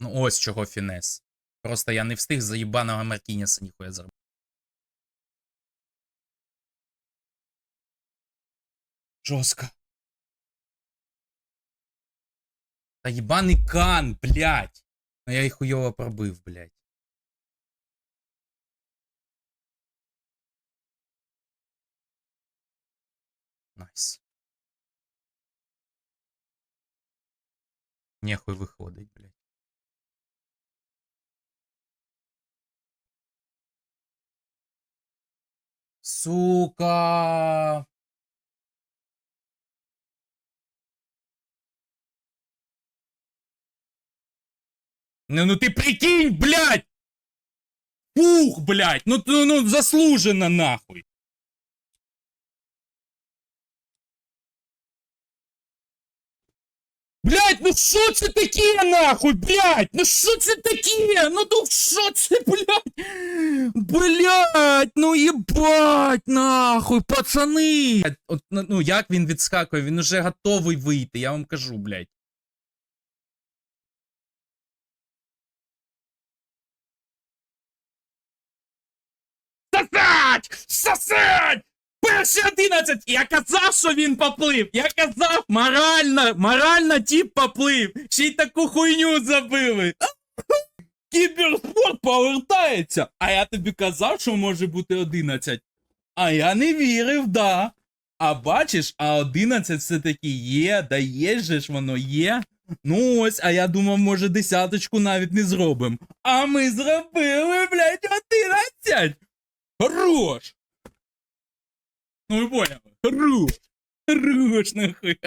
Ну ось чого фінес. Просто я не встиг за їбаного Мартінеса ніхуя зробити. Жорстко. Та їбаний кан, блядь. Ну я їх хуйово пробив, блядь. Найс. Нехуй виходить, блядь. Сука. Ну, ну ты прикинь, блядь! Фух, блядь! Ну, ну, ну заслуженно нахуй! Блядь, ну що це таке нахуй, блядь? Ну що це таке? Ну ну що це, блядь? Блядь, ну єбать, нахуй, пацани! От, ну, ну як він відскакує, він уже готовий вийти, я вам кажу, блядь. Сосать! Сосать! Перший 11! Я казав, що він поплив! Я казав, морально, морально тип поплив! Ще й таку хуйню забили! Кіберспорт повертається! А я тобі казав, що може бути 11. А я не вірив, да. А бачиш, а 11 все-таки є, да є же ж воно є. Ну ось, а я думав, може десяточку навіть не зробимо. А ми зробили, блядь, 11! Хорош! Ну вы поняли? Хорош! Хорош, нахуй!